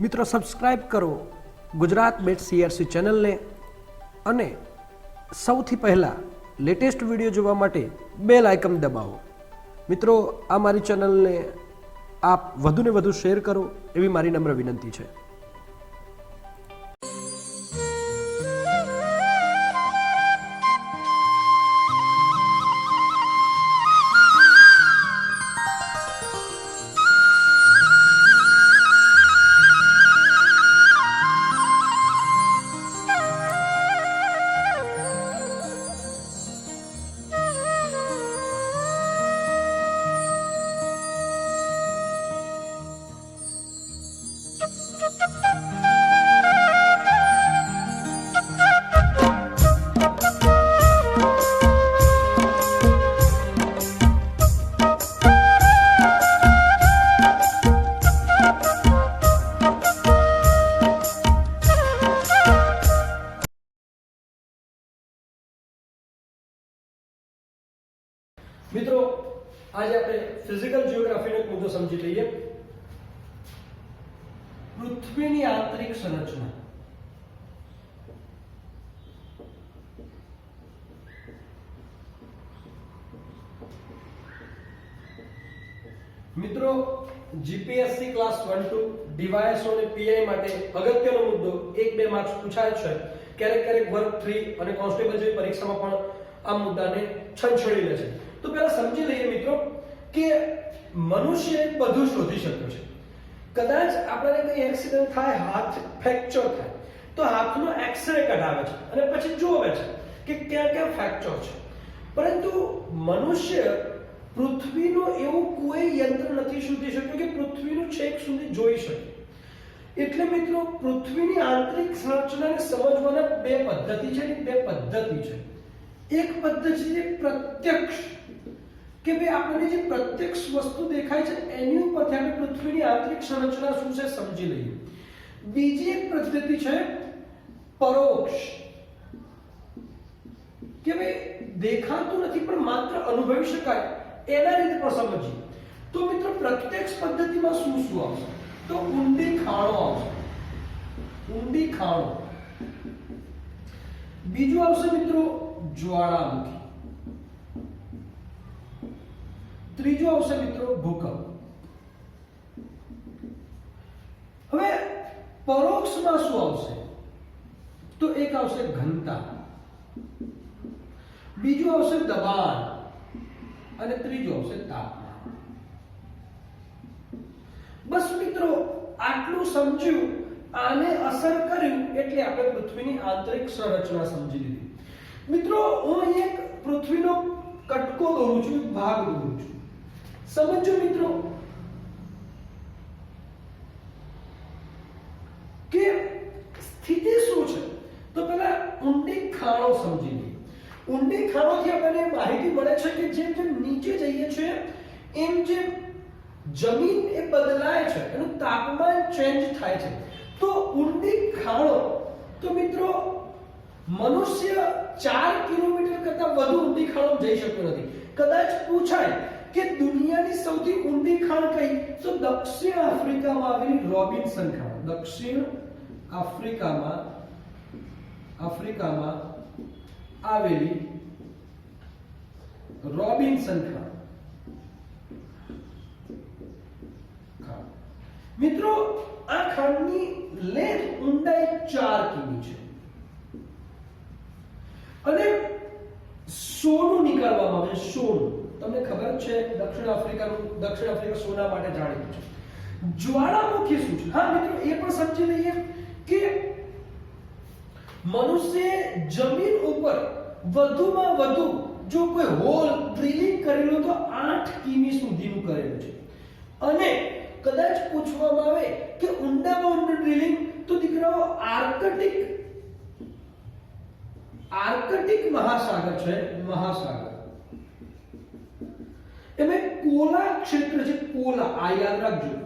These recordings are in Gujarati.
મિત્રો સબસ્ક્રાઈબ કરો ગુજરાત બેટ સીઆરસી ચેનલને અને સૌથી પહેલાં લેટેસ્ટ વીડિયો જોવા માટે બેલ આઇકન દબાવો. મિત્રો, આ મારી ચેનલને આપ વધુને વધુ શેર કરો એવી મારી નમ્ર વિનંતી છે. પૃથ્વીની આંતરિક સંરચના. મિત્રો જીપીએસસી ક્લાસ 1 ટુ ડીવાયએસઓ અને પીઆઈ માટે અગત્યનો મુદ્દો એક બે માર્ક્સ પૂછાય છે. ક્યારેક ક્યારેક વર્ગ 3 અને કોન્સ્ટેબલ જેવી પરીક્ષામાં પણ આ મુદ્દાને છંછળી લે છે. તો પહેલા સમજી લઈએ મિત્રો કે મનુષ્ય બધું શોધી શક્યો છે. કદાચ આપણને કંઈ એક્સિડન્ટ થાય, હાથ ફ્રેક્ચર થાય, તો હાથનો એક્સરે કઢાવે છે અને પછી જોવે છે કે ક્યાં ક્યાં ફ્રેક્ચર છે. પરંતુ મનુષ્ય પૃથ્વીનો એવું કોઈ યંત્ર નથી શોધી શક્યું કે પૃથ્વીનું છેક સુધી જોઈ શકે. એટલે મિત્રો, પૃથ્વીની આંતરિક સંરચનાને સમજવાના બે પદ્ધતિ છે ને બે પદ્ધતિ છે. એક પદ્ધતિ છે પ્રત્યક્ષ કે ભાઈ આપણને જે પ્રત્યક્ષ વસ્તુ દેખાય છે એની ઉપરથી આપણે પૃથ્વીની આંતરિક સંરચના શું છે સમજી લઈએ બીજી એક પદ્ધતિ છે પરોક્ષ કે ભાઈ દેખાતું નથી પણ માત્ર અનુભવી શકાય એના રીતે પણ સમજીએ તો મિત્રો પ્રત્યક્ષ પદ્ધતિમાં શું શું આવશે તો ઊંડી ખાણો આવશે ઊંડી ખાણો બીજું આવશે મિત્રો જ્વાળામુખી ત્રીજું આવશે મિત્રો ભૂકંપ. હવે પરોક્ષમાં શું આવશે? તો એક આવશે ઘનતા. બીજું આવશે દબાણ. અને ત્રીજું આવશે તાપમાન. બસ મિત્રો, આટલું સમજ્યું. આને અસર કર્યું એટલે આપણે પૃથ્વીની આંતરિક સંરચના સમજી લીધી. મિત્રો, હું એક પૃથ્વીનો કટકો દોરું છું ભાગ દોરું છું. સમજો મિત્રો. કે સ્થિતિ શું છે? તો પેલા ઊંડી ખાણો સમજી લઈએ ઊંડી ખાણોથી આપણને માહિતી મળે છે કે જેમ જેમ નીચે જઈએ છીએ, એમ જેમ જમીન એ બદલાય છે એનું તાપમાન ચેન્જ થાય છે. તો ઊંડી ખાણો, તો મિત્રો, મનુષ્ય ચાર કિલોમીટર કરતા વધુ ઊંડી ખાણો જઈ શકતો નથી. કદાચ પૂછાય કે દુનિયાની સૌથી ઊંડી ખાણ કઈ? તો દક્ષિણ આફ્રિકામાં આવેલી રોબિન્સન ખાણ. દક્ષિણ આફ્રિકામાં આફ્રિકામાં આવેલી રોબિન્સન ખાણ. મિત્રો, આ ખાણની લેન્થ ઊંડાઈ ચાર કિમી છે. અને સોનું નીકળવામાં આવે, સોનું. તમને ખબર છે દક્ષિણ આફ્રિકાનું, દક્ષિણ આફ્રિકા સોના માટે જાણીતું છે. જ્વાળામુખી શું છે? હા, મિત્રો, એ પણ સમજી લઈએ કે મનુષ્ય જમીન ઉપર વધુમાં વધુ જો કોઈ હોલ ડ્રિલિંગ કરેલું તો 8 કિમી સુધીનું કરેલું છે. અને કદાચ પૂછવામાં આવે કે ઊંડામાં ઊંડું ડ્રિલિંગ તો દીકરાઓ આર્કટિક આર્કટિક મહાસાગર છે, મહાસાગર. એમાં કોલા ક્ષેત્ર છે? કોલા આ યાદ રાખજો.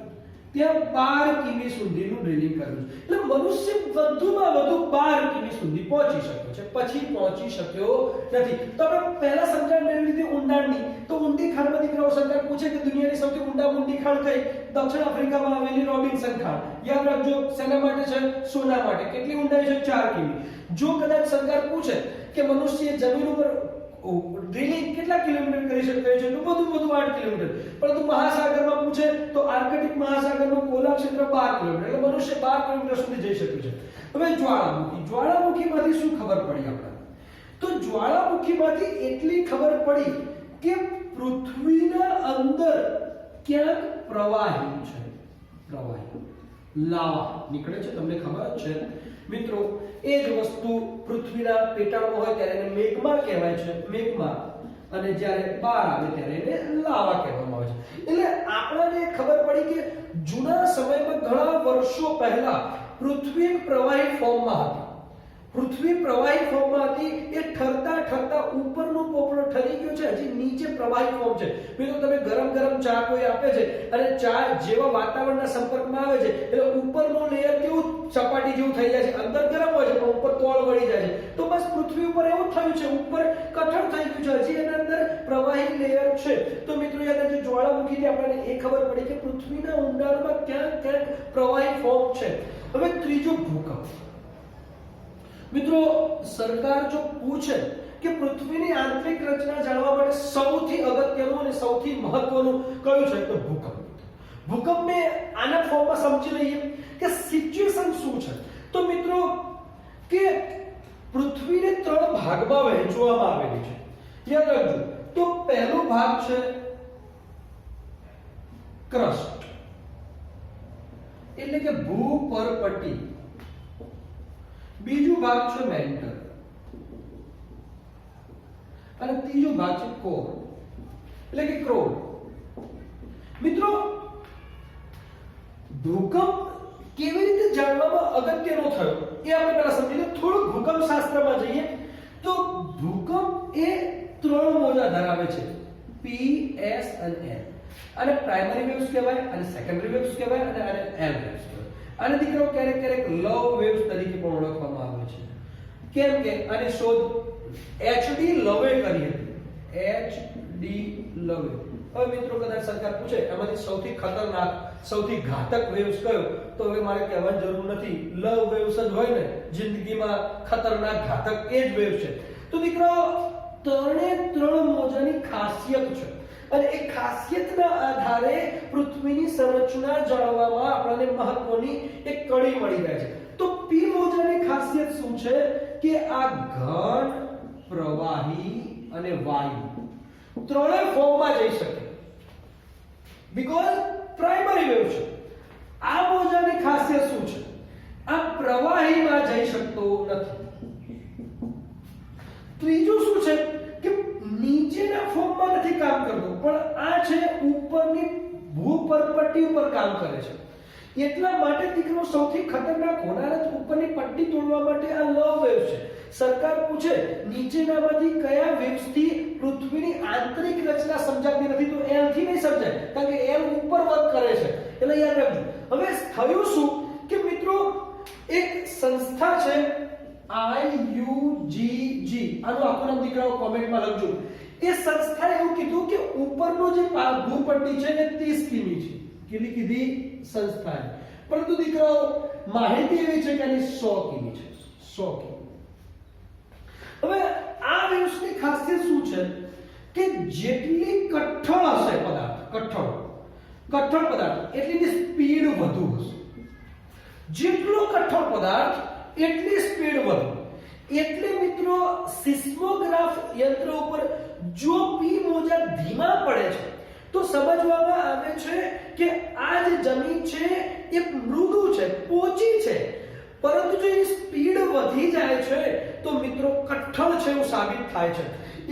ત્યાં બાર કિમી સુધીનું ડ્રિલિંગ કર્યું છે. એટલે મનુષ્ય વધુમાં વધુ બાર કિમી સુધી પહોંચી શક્યો છે. પછી પહોંચી શક્યો નથી. તો આપણે પહેલા સમજણ મેળવી લીધી ઊંડાણની. તો ઊંડી ખાણમાં દીકરાઓ સરકાર પૂછે કે દુનિયાની સૌથી ઊંડા ઊંડી ખાણ કઈ? દક્ષિણ આફ્રિકામાં આવેલી રોબિન્સન ખાણ યાદ રાખજો સેના માટે છે? સોના માટે. કેટલી ઊંડાઈ છે? ચાર કિમી. જો કદાચ સરકાર પૂછે કે મનુષ્ય જમીન ઉપર ડ્રિલિંગ કેટલા કિલોમીટર કરી શકે છે? તો વધુ વધુ આઠ કિલોમીટર. પરંતુ મહાસાગરમાં પૂછે તો આર્કટિક મહાસાગરનો કોલા ક્ષેત્ર બાર કિલોમીટર. એટલે મનુષ્ય બાર કિલોમીટર સુધી જઈ શકે છે. હવે જ્વાળામુખી. જ્વાળામુખીમાંથી શું ખબર પડી આપણે? તો જ્વાળામુખીમાંથી એટલી ખબર પડી કે પૃથ્વીના અંદર ક્યાંક પ્રવાહી છે. પ્રવાહી. લાવા. નીકળે છે? તમને ખબર જ છે. મિત્રો, એ જ વસ્તુ પૃથ્વીના પેટાળમાં હોય ત્યારે એને મેઘમાળ કહેવાય છે, મેઘમાળ. અને જ્યારે બહાર આવે ત્યારે એને લાવા કહેવામાં આવે છે. એટલે આપણને ખબર પડી કે જૂના સમયમાં ઘણા વર્ષો પહેલા પૃથ્વી પ્રવાહી ફોર્મમાં હતી. પૃથ્વી પ્રવાહી ફોર્મમાં હતી. એ ઠરતા ઠરતા ઉપરનો પોપડો ઠરી ગયો છે. હજી નીચે પ્રવાહી ફોર્મ છે. મિત્રો તમે ગરમ ગરમ ચા કોઈ આપે છે, અને ચા જેવા વાતાવરણના સંપર્કમાં આવે છે, એટલે ઉપરનો લેયર કેવું? સપાટી જેવું થઈ જાય છે. અંદર ગરમ હોય છે, પણ ઉપર તોળ વળી જાય છે. તો બસ પૃથ્વી ઉપર એવું થયું છે. ઉપર કઠણ થઈ ગયું છે. હજી એના અંદર પ્રવાહી લેયર છે. તો મિત્રો યાદ રાખજો જ્વાળામુખીથી આપણને એ ખબર પડી કે પૃથ્વીના ઊંડાણમાં ક્યાંક ક્યાંક પ્રવાહી ફોર્મ છે. હવે ત્રીજો ભૂકંપ. મિત્રો, સરકાર જો પૂછે કે પૃથ્વીની આંતરિક રચના જાણવા માટે સૌથી અગત્યનું અને સૌથી મહત્વનું કયું છે, તો ભૂકંપ. ભૂકંપને આના ફોર્મમાં સમજી લઈએ કે સિચ્યુએશન શું છે. તો મિત્રો, કે પૃથ્વીને ત્રણ ભાગમાં વહેંચવામાં આવેલી છે. યાદ રાખજો, તો પહેલો ભાગ છે ક્રસ્ટ. એટલે કે ભૂપરપટ્ટી બીજું ભાગ છે મેન્ટર અને ત્રીજો ભાગ છે કોર એટલે કે ક્રોર મિત્રો, ભૂકંપ કેવી રીતે જાણવામાં અગત્યનો થયો? એ આપણે પહેલા સમજી લઈએ થોડું ભૂકંપ શાસ્ત્રમાં જઈએ તો ભૂકંપ એ ત્રણ મોજા ધરાવે છે. પી એસ અને એલ અને પ્રાઇમરી વેવ્સ કહેવાય અને સેકન્ડરી વેવ્સ કહેવાય અને એલ વેવ્સ કહેવાય. આને દીકરો ક્યારેક ક્યારેક લવ વેવ્સ તરીકે પણ ઓળખવામાં આવે છે. કેમ કે આની શોધ એચડી લવે કરી હતી. એચ ડી લવે હવે મિત્રો કદાચ સરકાર પૂછે, એમાંથી સૌથી ખતરનાક, સૌથી ઘાતક વેવ્સ કયો? તો હવે મારે કહેવાની જરૂર નથી. લવ વેવ્સ જ હોય ને, જિંદગીમાં ખતરનાક, ઘાતક એ જ વેવ છે. તો દીકરો, ત્રણે ત્રણ મોજાની ખાસિયત છે. અને એ ખાસિયતના આધારે પૃથ્વીની સંરચના જાણવામાં આપણને મહત્વની એક કડી મળી રહે છે. તો પી મોજાની ખાસિયત શું છે? કે આ ઘન, પ્રવાહી અને વાયુ ત્રણેય ફોર્મમાં જઈ શકે. બીકોઝ પ્રાઇમરી વેવ છે. આ મોજાની ખાસિયત શું છે? આ પ્રવાહીમાં જઈ શકતો નથી. ત્રીજું શું છે? નીચેના ફોર્મમાં નથી કામ કરતો પણ આ છે ઉપરની ભૂપરપટ્ટી ઉપર કામ કરે છે. એટલા માટે દીકરો સૌથી ખતરનાક હોનારત ઉપરની પટ્ટી તોડવા માટે આ લવ વેવ છે. સરકાર પૂછે, નીચેનામાંથી કયા વેવ્સથી પૃથ્વીની આંતરિક રચના સમજાતી નથી? તો એલથી નહીં સમજાય, કારણ કે એલ ઉપર વર્ક કરે છે. એટલે યાદ રાખજો. હવે થયું શું? કે મિત્રો, એક સંસ્થા છે આઈ યુ જી જી આનું આખું નામ દીકરાઓ કોમેન્ટમાં લખજો. એ સંસ્થાએ એવું કીધું કે ઉપરનો જે ભૂપટ્ટી છે એ 30 કિમી છે. કેટલી કીધી? સંસ્થાએ. પરંતુ દીકરાઓ, માહિતી એવી છે કે આની 100 કિમી છે. 100 કિમી. હવે આ વેવ્સની ખાસિયત શું છે? કે જેટલી કઠણ હશે પદાર્થ, કઠણ કઠણ પદાર્થ, એટલી સ્પીડ વધુ હશે. જેટલો કઠણ પદાર્થ એટલી સ્પીડ વધુ. એટલે મિત્રો, સિસ્મોગ્રાફ યંત્ર ઉપર જો પી મોજા ધીમા પડે છે, તો સમજવામાં આવે છે કે આ જે જમીન છે, એ મૃદુ છે, પોચી છે. પરંતુ જો એની સ્પીડ વધી જાય છે, તો મિત્રો કઠણ છે એવું સાબિત થાય છે.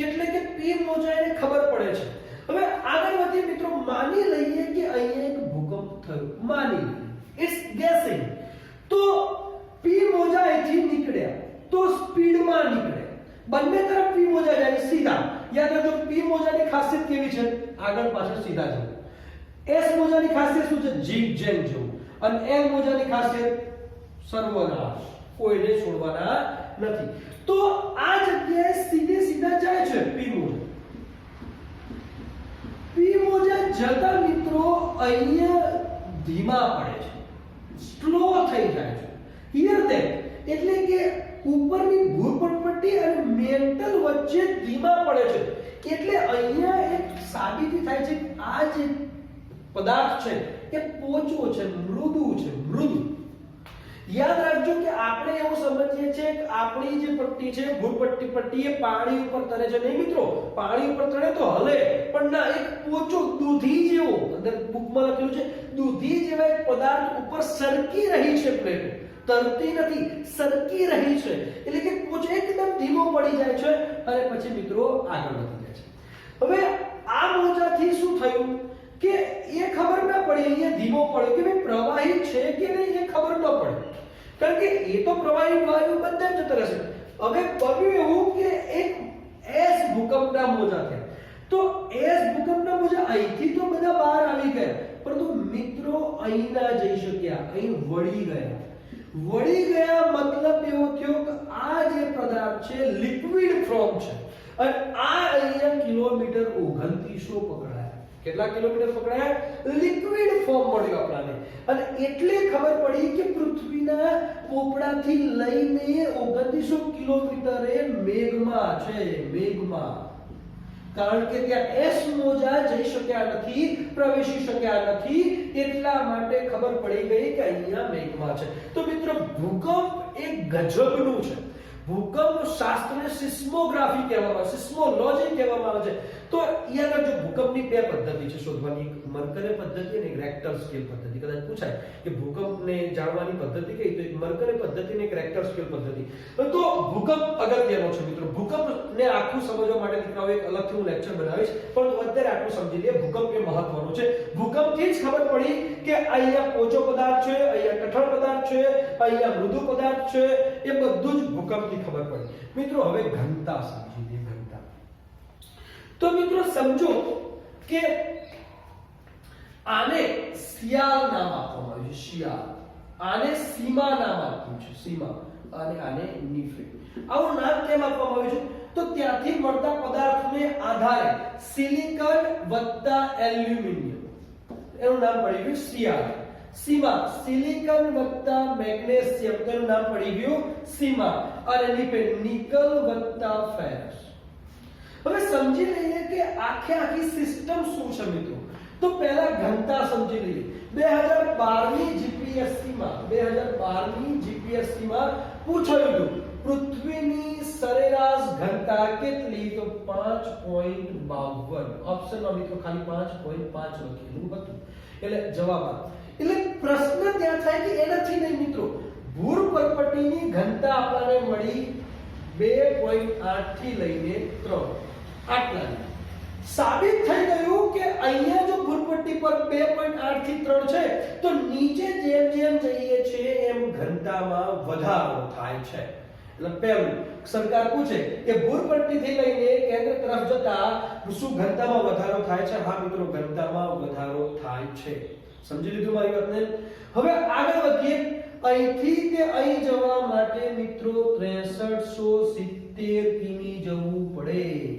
એટલે કે પી મોજાને ખબર પડે છે. હવે આગળ વધી મિત્રો, માની લઈએ કે અહીંયા એક ભૂકંપ થયો. માની ઇટ્સ ગેસિંગ તો પી મોજા અહીંથી નીકળ્યા તો સ્પીડમાં નીકળે. બંને તરફ પી મોજા જાય સીધા. યાદ રાખજો, પી મોજાની ખાસિયત કેવી છે? આગળ પાછળ સીધા જવું. એસ મોજાની ખાસિયત શું છે? જીગ જેમ જવું. અને એલ મોજાની ખાસિયત સર્વનાશ કોઈને છોડવાના નથી. તો આ જગ્યાએ સીધે સીધા જાય છે પી મોજા. પી મોજા જતા મિત્રો અહીંયા ધીમા પડે છે. સ્લો થઈ જાય છે. હિયર ધેટ એટલે કે ઉપરની ભૂપટપટ્ટી અને મેન્ટલ વચ્ચે ધીમા પડે છે. એટલે અહીંયા એક સાબિતી થાય છે આ જે પદાર્થ છે, એ પોચો છે, મૃદુ છે, મૃદુ. યાદ રાખજો કે આપણે એવું સમજીએ છીએ કે આપણી જે પટ્ટી છે ભૂપટ્ટી પટ્ટી, એ પાણી ઉપર તરે છે. નહીં મિત્રો, પાણી ઉપર તરે તો હલે, પણ ના, એક પોચો દૂધી જેવો, અંદર બુકમાં લખેલું છે, દૂધી જેવા એક પદાર્થ ઉપર સરકી રહી છે પ્લેટ. તરતી નથી, સરકી રહી છે. એટલે કે કોચ એકદમ ધીમો પડી જાય છે અને પછી મિત્રો આગળ વધી જાય છે. હવે આ મોજાથી શું થયું? કે એ ખબર ન પડી, અહીંયા ધીમો પડ્યો કે ભાઈ પ્રવાહી છે કે નહીં એ ખબર ન પડે. કારણ કે એ તો પ્રવાહી વાયુ બધા જ રહેશે હવે બન્યું એવું કે એક એસ ભૂકંપના મોજા થયા તો એસ ભૂકંપના મોજા અહીંથી તો બધા બહાર આવી ગયા. પરંતુ મિત્રો અહીં ના જઈ શક્યા, અહીં વળી ગયા. વળી ગયા મતલબ એવો થયો કે આ જે પદાર્થ છે લિક્વિડ ફોર્મ છે. અને આ અહીંયા કિલોમીટર 2900 પકડાયા. કેટલા કિલોમીટર પકડાયા? લિક્વિડ ફોર્મ મળ્યો આપણાને. અને એટલે ખબર પડી કે પૃથ્વીના પોપડાથી લઈને 2900 કિલોમીટરે મેઘમાં છે, મેઘમાં. કારણ કે ત્યાં એસ મોજા જઈ શક્યા નથી, પ્રવેશી શક્યા નથી, એટલા માટે ખબર પડી ગઈ કે અહીંયા મેઘમાં છે. તો મિત્રો, ભૂકંપ એક ગજબનું છે. ભૂકંપ શાસ્ત્રને સિસ્મોગ્રાફી કહેવામાં આવે સિસ્મોલોજી કહેવામાં આવે છે. તો યાદ રાખજો ભૂકંપની બે પદ્ધતિ છે, શોધવાની એક પદ્ધતિ અને એક રેક્ટર સ્કેલ પદ્ધતિ. કદાચ પૂછાય કે ભૂકંપને જાણવાની પદ્ધતિ કઈ? તો એક પદ્ધતિ અને એક રેક્ટર સ્કેલ પદ્ધતિ. તો ભૂકંપ અગત્યનો છે મિત્રો, ભૂકંપને આખું સમજવા માટે દીકરાઓ એક અલગથી હું લેક્ચર બનાવીશ, પણ અત્યારે આટલું સમજી લઈએ, ભૂકંપ એ મહત્વનો છે. ભૂકંપથી જ ખબર પડી કે અહીંયા પોચો પદાર્થ છે, અહીંયા કઠણ પદાર્થ છે, અહીંયા મૃદુ પદાર્થ છે, એ બધું જ ભૂકંપથી ખબર પડે. મિત્રો, હવે ઘનતા સમજી લે, ઘનતા. તો મિત્રો, સમજો કે આને શિયાળ નામ આપવામાં આવ્યું છે, શિયાળ. આને સીમા નામ આપ્યું છે, સીમા. અને આને નિફ્રેટ આવું નામ કેમ આપવામાં આવ્યું છે? તો ત્યાંથી મળતા પદાર્થને આધારે સિલિકોન વત્તા એલ્યુમિનિયમ. એનું નામ પડી ગયું શિયાળ. સીમા, સિલિકોન વત્તા મેગ્નેશિયમ, તેનું નામ પડી ગયું સીમા. અને નિફેટ નિકલ વત્તા ફેરસ. હવે સમજી લઈએ કે આખે આખી સિસ્ટમ શું છે મિત્રો? તો પહેલા ઘનતા સમજી લઈએ. 2012 ની જીપીએસસી માં 2012 ની જીપીએસસી માં પૂછાયું હતું, પૃથ્વીની સરેરાશ ઘનતા કેટલી? તો 5.52 ઓપ્શનમાં મિત્રો ખાલી 5.5 લખેલું હતું. એટલે જવાબ આ. એટલે પ્રશ્ન ત્યાં થાય કે એનાથી નહીં મિત્રો. ભૂર પરપટીની ઘનતા આપણને મળી 2.8 થી લઈને 3 આટલા સાબિત થઈ ગયું કે અહીંયા જો ભૂરપટ્ટી પર 2.8 થી 3 છે, તો નીચે જેમ જેમ જઈએ છીએ એમ ઘનતામાં વધારો થાય છે. એટલે પહેલું, સરકાર પૂછે કે ભૂરપટ્ટીથી લઈને કેન્દ્ર તરફ જતા શું ઘનતામાં વધારો થાય છે? હા મિત્રો, ઘનતામાં વધારો થાય છે. સમજી લીધું મારી વાતને? હવે આગળ વધીએ. અહીંથી તે અહીં જવા માટે મિત્રો 6370 કિમી જવું પડે.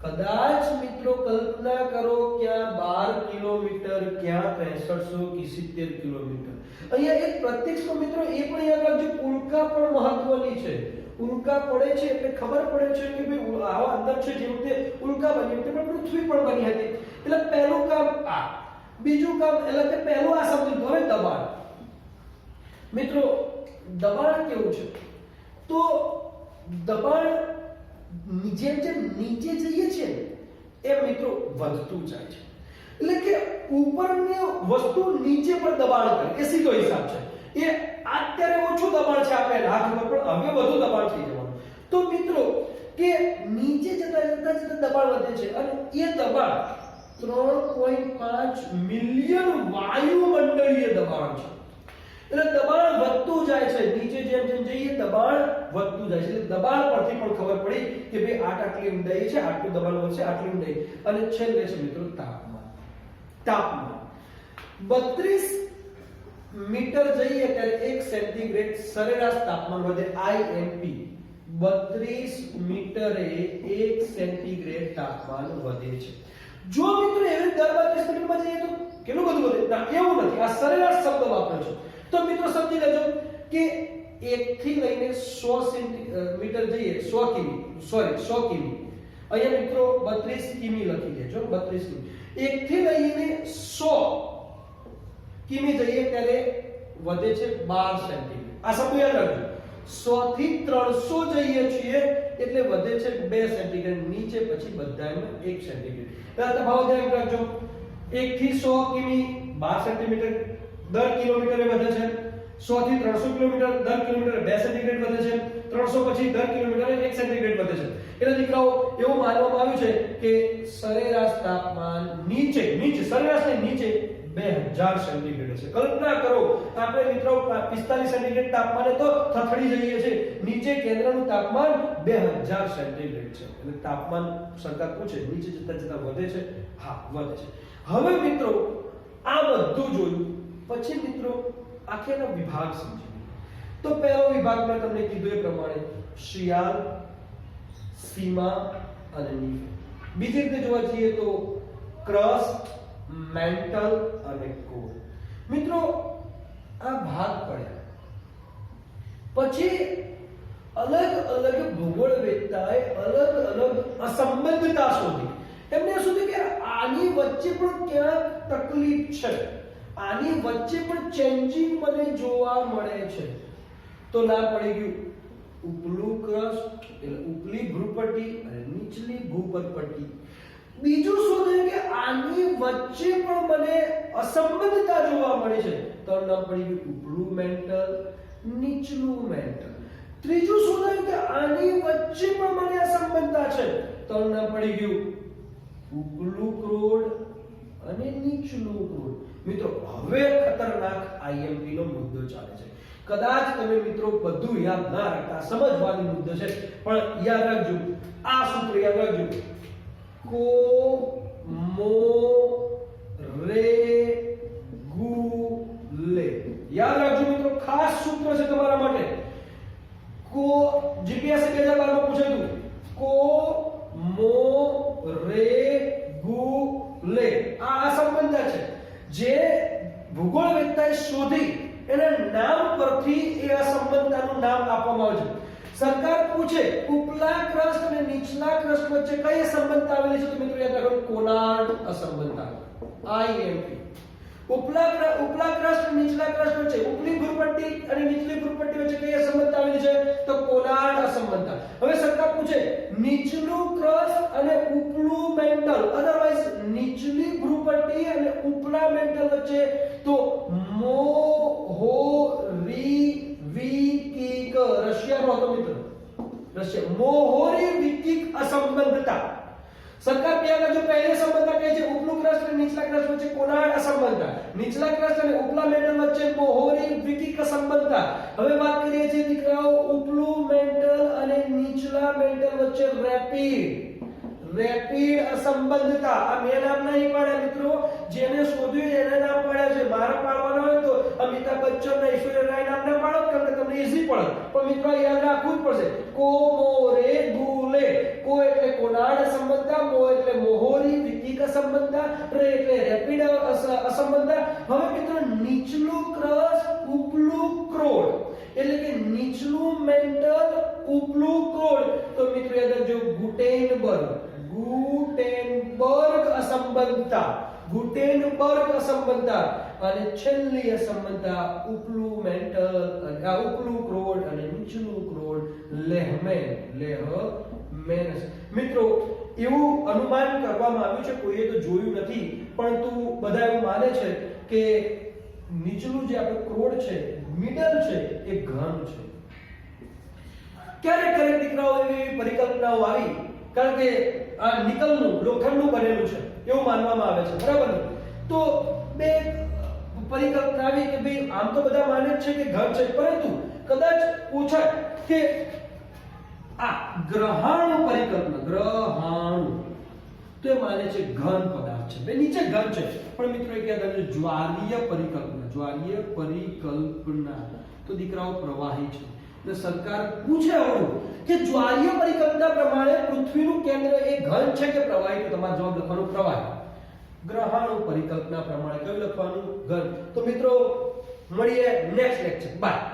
કદાચ મિત્રો કલ્પના કરો ક્યાં 12 કિલોમીટર, ક્યાં 6370 કિલોમીટર. અહીંયા એક પ્રત્યક્ષ મિત્રો એ પણ યાદ રાખજો, ઉલ્કા પણ મહત્વની છે. ઉલ્કા પડે છે એટલે ખબર પડે છે કે ભાઈ આવા અંદર છે જે વખતે ઉલ્કા બની. હતી પણ પૃથ્વી પણ બની હતી. એટલે પહેલું કામ આ. બીજું કામ, એટલે કે પહેલું આ શબ્દ હવે દબાણ. મિત્રો, દબાણ કેવું છે? તો દબાણ જેમ જેમ નીચે જઈએ છીએ એ મિત્રો વધતું જાય છે. એટલે કે ઉપરની વસ્તુ નીચે પર દબાણ કરે, એ સીધો હિસાબ છે. એ અત્યારે ઓછું દબાણ છે આપણે હાથમાં પણ હવે વધુ દબાણ થઈ જવાનું. તો મિત્રો, કે નીચે જતા જતા જતા દબાણ વધે છે, અને એ દબાણ 3.5 મિલિયન વાયુમંડળીય દબાણ છે. એટલે દબાણ વધતું જાય છે. નીચે જેમ જેમ જઈએ, દબાણ વધતું જાય છે. એટલે દબાણ પરથી પણ ખબર પડી કે ભાઈ આટ આટલી ઊંડાઈ છે, આટલું દબાણ વધશે, આટલી ઊંડાઈ અને છેલ્લે છે મિત્રો તાપમાન. તાપમાન. 32 મીટર જઈએ ત્યારે એક સેન્ટીગ્રેડ સરેરાશ તાપમાન વધે આઈએમપી બત્રીસ મીટરે એક સેન્ટીગ્રેડ તાપમાન વધે છે. જો મિત્રો એવી દર બત્રીસ મિનિટમાં જઈએ તો કેટલું બધું વધે? ના, એવું નથી. આ સરેરાશ શબ્દ વાપર્યો છે. તો મિત્રો સમજી લેજો કે એક થી લઈને 100 સેન્ટીમીટર જઈએ 100 કિમી. સોરી 100 કિમી. અહીંયા મિત્રો 32 કિમી લખી દેજો 32 કિમી. એક થી લઈને 100 કિમી જઈએ ત્યારે વધે છે 12 સેન્ટીમીટર. આ શબ્દ યાદ રાખજો. 100 થી 300 જઈએ છીએ, એટલે વધે છે 2 સેન્ટીગ્રેડ, નીચે પછી બધામાં 1 સેન્ટીગ્રેડ. તફાવત ધ્યાન રાખજો. 1 થી 100 કિમી 12 સેન્ટીમીટર, દર કિલોમીટરે વધે છે. 100 થી 300 કિલોમીટર, દર કિલોમીટરે 2 સેન્ટીગ્રેડ વધે છે. 300 પછી દર કિલોમીટરે 1 સેન્ટીગ્રેડ વધે છે. એટલે દીકરાઓ, એવું માનવામાં આવ્યું છે કે સરેરાશ તાપમાન નીચે નીચે, સરેરાશની નીચે 2000 સેન્ટીગ્રેડ છે. કલ્પના કરો, આપણે મિત્રો 45 સેન્ટીગ્રેડ તાપમાને તો થથડી જઈએ છે નીચે કેન્દ્રનું તાપમાન 2000 સેન્ટીગ્રેડ છે. એટલે તાપમાન સરકાર પૂછે, નીચે જતા જતા વધે છે? હા, વધે છે. હવે મિત્રો, આ બધું જોયું, પછી મિત્રો, આખેનો વિભાગ સમજી તો પહેલો વિભાગ મેં તમને કીધું એ પ્રમાણે, શિયાળ, સીમા અને નીફ બીજી રીતે જોવા જઈએ તો ક્રસ્ટ મેન્ટલ અને કોર મિત્રો, આ ભાગ પડ્યા. પછી અલગ અલગ ભૂગોળ વેદતાએ અલગ અલગ અસંબદ્ધતા શોધી. એમને શોધી કે આની વચ્ચે પણ ક્યાંક તકલીફ છે. આની વચ્ચે પણ ચેન્જિંગ મને જોવા મળે છે. તો ના પડી ગયું ઉપલું ક્રસ્ટ એટલે ઉપલી ભ્રુપટ્ટી અને નીચલી ભૂપટપટ્ટી બીજું શોધ્યું કે આની વચ્ચે પણ મને અસંબદ્ધતા જોવા મળે છે? તો નામ પડી ગયું. ઉપલું મેન્ટલ, નીચલું મેન્ટલ. ત્રીજું શોધાયું કે આની વચ્ચે પણ મને અસંબદ્ધતા છે? તો નામ પડી ગયું. ઉપલું ક્રોડ અને નીચલું ક્રોડ મિત્રો, હવે ખતરનાક આઈએમપી નો મુદ્દો ચાલે છે. કદાચ તમે મિત્રો બધું યાદ ના રાખતા, સમજવાની મુદ્દો છે. પણ યાદ રાખજો. આ સૂત્ર યાદ રાખજો. કો મો રે ગુ લે યાદ રાખજો મિત્રો, ખાસ સૂત્ર છે તમારા માટે. કો જીપીએસ 2012 માં પૂછાયું. કો મો રે ગુ લે. આ અસંબંધ છે. જે ભૂગોળ વેદતાએ શોધી એના નામ પરથી એ આ અસંબંધતાનું નામ આપવામાં આવે છે. સરકાર પૂછે, ઉપલા ક્રસ્ટ નીચલા ક્રસ્ટ વચ્ચે કઈ અસંબંધતા આવેલી છે તો મિત્રો યાદ રાખો, કોનાર્ડ અસંબંધતા આઈએમપી ઉપલા ઉપલા ક્રસ્ટ નીચલા ક્રસ્ટ વચ્ચે, ઉપલી ભૂપટ્ટી અને નીચલી ભૂપટ્ટી વચ્ચે કઈ અસંબંધતા આવેલી છે? તો કોનાર્ડ અસંબંધતા હવે સરકાર પૂછે, નીચલું ક્રસ્ટ અને ઉપલું મેન્ટલ અધરવાઇઝ નીચલી ભૂપટ્ટી અને ઉપલા મેન્ટલ વચ્ચે તો મો, હો, રી, વી, કી, ક, રશિયાનો હતો મિત્ર. રશિયા. મોહોરી વિકિક અસંબંધતા. સરકાર ત્યાં આગળ જો પહેલે સંબંધતા કહે છે, ઉપલું ક્રસ્ટ અને નીચલા ક્રસ્ટ વચ્ચે કોનાર્ડ અસંબંધતા. નીચલા ક્રસ્ટ અને ઉપલા મેન્ટલ વચ્ચે મોહોરી વિકિક અસંબંધતા. હવે વાત કરીએ છીએ દીકરાઓ ઉપલું મેન્ટલ અને નીચલા મેન્ટલ વચ્ચે રેપિડ રેપિડ અસંબંધતા. આ મેં નામ નહીં પાડ્યા મિત્રો, જેને શોધ્યું એને નામ પાડ્યા છે. મારા પાડવાના હોય તો અમિતાભ બચ્ચન ને ઐશ્વર્યા રાય નામ ના પાડો કેમ કે તમને ઈઝી પડે પણ મિત્રો આ યાદ રાખવું જ પડશે કો મો રે ગુ લે કો એટલે કોનાડ અસંબંધતા મો એટલે મોહોરી વિકિક અસંબંધતા રે એટલે રેપિડ અસંબંધતા હવે મિત્રો નીચલું ક્રસ ઉપલું ક્રોડ એટલે કે નીચલું મેન્ટલ ઉપલું ક્રોડ તો મિત્રો યાદ રાખજો ગુટેનબર્ગ ગુટેનબર્ગ અસંબંધતા ગુટેનબર્ગ અસંબંધતા અને છેલ્લી અસંબંધતા ઉપલું મેન્ટલ આ ઉપલું ક્રોડ અને નીચલું ક્રોડ લેહમેન લેહમેન મિત્રો, એવું અનુમાન કરવામાં આવ્યું છે, કોઈએ તો જોયું નથી, પરંતુ બધા એવું માને છે કે નીચલું જે આપણું ક્રોડ છે, મિડલ છે, એ ઘન છે. ક્યારેક ક્યારેક દીકરાઓ એવી પરિકલ્પનાઓ આવી, કારણ કે આ નિકલનું, લોખંડનું બનેલું છે, એવું માનવામાં આવે છે, બરાબર તો બે પરિકલ્પના આવી કે ભાઈ આમ તો બધા માને છે કે ઘર છે. પરંતુ કદાચ પૂછે કે આ ગ્રહાણુ પરિકલ્પના, ગ્રહાણુ. તો એ માને છે ઘન પદાર્થ છે. બે, નીચે ઘન છે. પણ મિત્રો એ યાદ રાખજો, જ્વારીય પરિકલ્પના જ્વારીય પરિકલ્પના. તો દીકરાઓ પ્રવાહી છે. એટલે સરકાર પૂછે આવડું કે જ્વાલીય પરિકલ્પના પ્રમાણે પૃથ્વીનું કેન્દ્ર એ ઘન છે કે પ્રવાહી? તો તમારો જવાબ લખવાનો પ્રવાહી. ગ્રહાણુ પરિકલ્પના પ્રમાણે કયું લખવાનું ઘર. તો મિત્રો મળીએ નેક્સ્ટ લેક્ચર બાય